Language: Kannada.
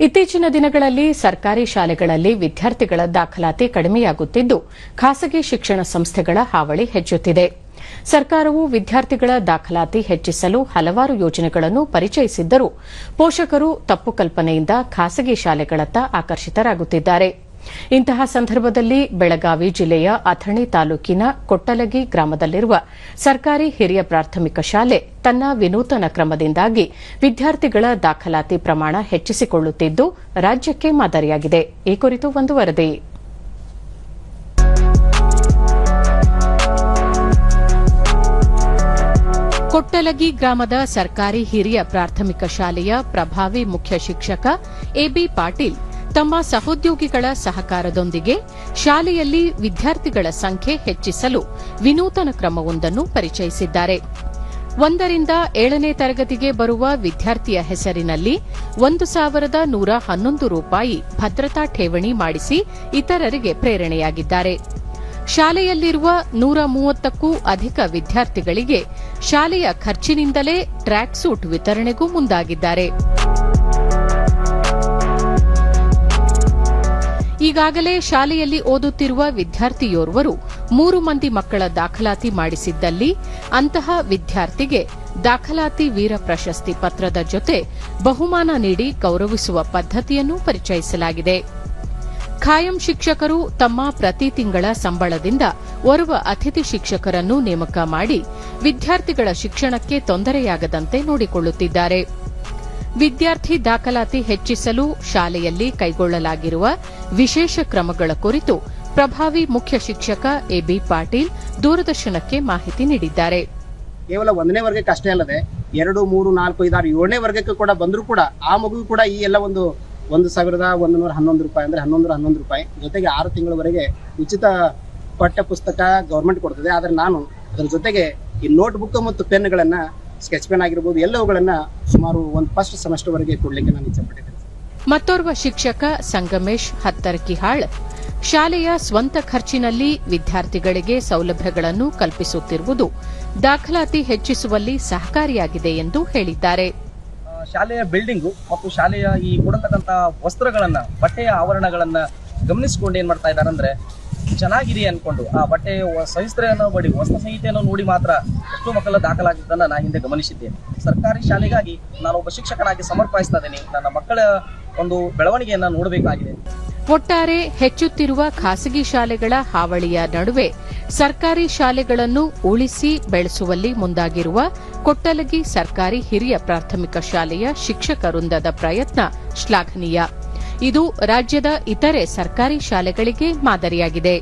ಇತ್ತೀಚಿನ ದಿನಗಳಲ್ಲಿ ಸರ್ಕಾರಿ ಶಾಲೆಗಳಲ್ಲಿ ವಿದ್ಯಾರ್ಥಿಗಳ ದಾಖಲಾತಿ ಕಡಿಮೆಯಾಗುತ್ತಿದ್ದು, ಖಾಸಗಿ ಶಿಕ್ಷಣ ಸಂಸ್ಥೆಗಳ ಹಾವಳಿ ಹೆಚ್ಚುತ್ತಿದೆ. ಸರ್ಕಾರವು ವಿದ್ಯಾರ್ಥಿಗಳ ದಾಖಲಾತಿ ಹೆಚ್ಚಿಸಲು ಹಲವಾರು ಯೋಜನೆಗಳನ್ನು ಪರಿಚಯಿಸಿದ್ದರೂ, ಪೋಷಕರು ತಪ್ಪು ಕಲ್ಪನೆಯಿಂದ ಖಾಸಗಿ ಶಾಲೆಗಳತ್ತ ಆಕರ್ಷಿತರಾಗುತ್ತಿದ್ದಾರೆ. ಇಂತಹ ಸಂದರ್ಭದಲ್ಲಿ ಬೆಳಗಾವಿ ಜಿಲ್ಲೆಯ ಅಥಣಿ ತಾಲೂಕಿನ ಕೊಟ್ಟಲಗಿ ಗ್ರಾಮದಲ್ಲಿರುವ ಸರ್ಕಾರಿ ಹಿರಿಯ ಪ್ರಾಥಮಿಕ ಶಾಲೆ ತನ್ನ ವಿನೂತನ ಕ್ರಮದಿಂದಾಗಿ ವಿದ್ಯಾರ್ಥಿಗಳ ದಾಖಲಾತಿ ಪ್ರಮಾಣ ಹೆಚ್ಚಿಸಿಕೊಳ್ಳುತ್ತಿದ್ದು, ರಾಜ್ಯಕ್ಕೆ ಮಾದರಿಯಾಗಿದೆ. ಈ ಕುರಿತು ಒಂದು ವರದಿ. ಕೊಟ್ಟಲಗಿ ಗ್ರಾಮದ ಸರ್ಕಾರಿ ಹಿರಿಯ ಪ್ರಾಥಮಿಕ ಶಾಲೆಯ ಪ್ರಭಾವಿ ಮುಖ್ಯ ಶಿಕ್ಷಕ ಎಬಿ ಪಾಟೀಲ್ ತಮ್ಮ ಸಹೋದ್ಯೋಗಿಗಳ ಸಹಕಾರದೊಂದಿಗೆ ಶಾಲೆಯಲ್ಲಿ ವಿದ್ಯಾರ್ಥಿಗಳ ಸಂಖ್ಯೆ ಹೆಚ್ಚಿಸಲು ವಿನೂತನ ಕ್ರಮವೊಂದನ್ನು ಪರಿಚಯಿಸಿದ್ದಾರೆ. ಒಂದರಿಂದ ಏಳನೇ ತರಗತಿಗೆ ಬರುವ ವಿದ್ಯಾರ್ಥಿಯ ಹೆಸರಿನಲ್ಲಿ ಒಂದು ಸಾವಿರದ ನೂರ ಹನ್ನೊಂದು ರೂಪಾಯಿ ಭದ್ರತಾ ಠೇವಣಿ ಮಾಡಿಸಿ ಇತರರಿಗೆ ಪ್ರೇರಣೆಯಾಗಿದ್ದಾರೆ. ಶಾಲೆಯಲ್ಲಿರುವ ನೂರ ಮೂವತ್ತಕ್ಕೂ ಅಧಿಕ ವಿದ್ಯಾರ್ಥಿಗಳಿಗೆ ಶಾಲೆಯ ಖರ್ಚಿನಿಂದಲೇ ಟ್ರ್ಯಾಕ್ ಸೂಟ್ ವಿತರಣೆಗೂ ಮುಂದಾಗಿದ್ದಾರೆ. ಈಗಾಗಲೇ ಶಾಲೆಯಲ್ಲಿ ಓದುತ್ತಿರುವ ವಿದ್ಯಾರ್ಥಿಯೋರ್ವರು ಮೂರು ಮಂದಿ ಮಕ್ಕಳ ದಾಖಲಾತಿ ಮಾಡಿಸಿದ್ದಲ್ಲಿ ಅಂತಹ ವಿದ್ಯಾರ್ಥಿಗೆ ದಾಖಲಾತಿ ವೀರ ಪ್ರಶಸ್ತಿ ಪತ್ರದ ಜೊತೆ ಬಹುಮಾನ ನೀಡಿ ಗೌರವಿಸುವ ಪದ್ದತಿಯನ್ನು ಪರಿಚಯಿಸಲಾಗಿದೆ. ಖಾಯಂ ಶಿಕ್ಷಕರು ತಮ್ಮ ಪ್ರತಿ ತಿಂಗಳ ಸಂಬಳದಿಂದ ಓರ್ವ ಅತಿಥಿ ಶಿಕ್ಷಕರನ್ನು ನೇಮಕ ಮಾಡಿ ವಿದ್ಯಾರ್ಥಿಗಳ ಶಿಕ್ಷಣಕ್ಕೆ ತೊಂದರೆಯಾಗದಂತೆ ನೋಡಿಕೊಳ್ಳುತ್ತಿದ್ದಾರೆ. ವಿದ್ಯಾರ್ಥಿ ದಾಖಲಾತಿ ಹೆಚ್ಚಿಸಲು ಶಾಲೆಯಲ್ಲಿ ಕೈಗೊಳ್ಳಲಾಗಿರುವ ವಿಶೇಷ ಕ್ರಮಗಳ ಕುರಿತು ಪ್ರಭಾವಿ ಮುಖ್ಯ ಶಿಕ್ಷಕ ಎಬಿ ಪಾಟೀಲ್ ದೂರದರ್ಶನಕ್ಕೆ ಮಾಹಿತಿ ನೀಡಿದ್ದಾರೆ. ಕೇವಲ ಒಂದನೇ ವರ್ಗಕ್ಕೆ ಅಷ್ಟೇ ಅಲ್ಲದೆ ಎರಡು, ಮೂರು, ನಾಲ್ಕು ಐದಾರು ಏಳನೇ ವರ್ಗಕ್ಕೆ ಕೂಡ ಬಂದರೂ ಕೂಡ ಆ ಮಗು ಕೂಡ ಈ ಎಲ್ಲ ಒಂದು ಒಂದು ಸಾವಿರದ ಒಂದು ನೂರ ಹನ್ನೊಂದು ರೂಪಾಯಿ ಅಂದರೆ ಹನ್ನೊಂದು ಹನ್ನೊಂದು ರೂಪಾಯಿ, ಜೊತೆಗೆ ಆರು ತಿಂಗಳವರೆಗೆ ಉಚಿತ ಪಠ್ಯ ಪುಸ್ತಕ ಗೌರ್ಮೆಂಟ್ ಕೊಡ್ತದೆ. ಆದರೆ ನಾನು ಅದರ ಜೊತೆಗೆ ಈ ನೋಟ್ಬುಕ್ ಮತ್ತು ಪೆನ್ಗಳನ್ನ ಸ್ಕೆಚ್ ಪೆನ್ ಆಗಿರ್ಬೋದು ಎಲ್ಲವುಗಳನ್ನ ಸುಮಾರು ಒಂದು ಫಸ್ಟ್ ಸೆಮೆಸ್ಟರ್ ವರೆಗೆ ಕೊಡ್ಲಿಕ್ಕೆ ನಾನು ಇಚ್ಛೆಪಟ್ಟಿದ್ದೇನೆ. ಮತ್ತೋರ್ವ ಶಿಕ್ಷಕ ಸಂಗಮೇಶ್ ಹತ್ತರಕಿಹಾಳ್. ಶಾಲೆಯ ಸ್ವಂತ ಖರ್ಚಿನಲ್ಲಿ ವಿದ್ಯಾರ್ಥಿಗಳಿಗೆ ಸೌಲಭ್ಯಗಳನ್ನು ಕಲ್ಪಿಸುತ್ತಿರುವುದು ದಾಖಲಾತಿ ಹೆಚ್ಚಿಸುವಲ್ಲಿ ಸಹಕಾರಿಯಾಗಿದೆ ಎಂದು ಹೇಳಿದ್ದಾರೆ. ಶಾಲೆಯ ಬಿಲ್ಡಿಂಗು ಮತ್ತು ಶಾಲೆಯ ಈ ಕೊಡತಕ್ಕಂತಹ ವಸ್ತ್ರಗಳನ್ನ ಬಟ್ಟೆಯ ಆವರಣಗಳನ್ನ ಗಮನಿಸಿಕೊಂಡು ಏನ್ ಮಾಡ್ತಾ ಇದ್ದಾರೆ ಅಂದ್ರೆ ಚೆನ್ನಾಗಿದೆ ಅನ್ಕೊಂಡು, ಆ ಬಟ್ಟೆ ಸಹಿಸ್ತ್ರೆಯನ್ನು ಬಡಿ ವಸ್ತ ಸಂಹಿತೆಯನ್ನು ನೋಡಿ ಮಾತ್ರ ಎಷ್ಟೋ ಮಕ್ಕಳ ದಾಖಲಾಗಿದ್ದನ್ನು ನಾ ಹಿಂದೆ ಗಮನಿಸಿದ್ದೇನೆ. ಸರ್ಕಾರಿ ಶಾಲೆಗಾಗಿ ನಾನು ಒಬ್ಬ ಶಿಕ್ಷಕನಾಗಿ ಸಮರ್ಪಿಸ್ತಾ ನನ್ನ ಮಕ್ಕಳ ಒಂದು ಬೆಳವಣಿಗೆಯನ್ನು ನೋಡಬೇಕಾಗಿದೆ. ಒಟ್ಟಾರೆ ಹೆಚ್ಚುತ್ತಿರುವ ಖಾಸಗಿ ಶಾಲೆಗಳ ಹಾವಳಿಯ ನಡುವೆ ಸರ್ಕಾರಿ ಶಾಲೆಗಳನ್ನು ಉಳಿಸಿ ಬೆಳೆಸುವಲ್ಲಿ ಮುಂದಾಗಿರುವ ಕೊಟ್ಟಲಗಿ ಸರ್ಕಾರಿ ಹಿರಿಯ ಪ್ರಾಥಮಿಕ ಶಾಲೆಯ ಶಿಕ್ಷಕ ವೃಂದದ ಪ್ರಯತ್ನ ಶ್ಲಾಘನೀಯ. ಇದು ರಾಜ್ಯದ ಇತರೆ ಸರ್ಕಾರಿ ಶಾಲೆಗಳಿಗೆ ಮಾದರಿಯಾಗಿದೆ.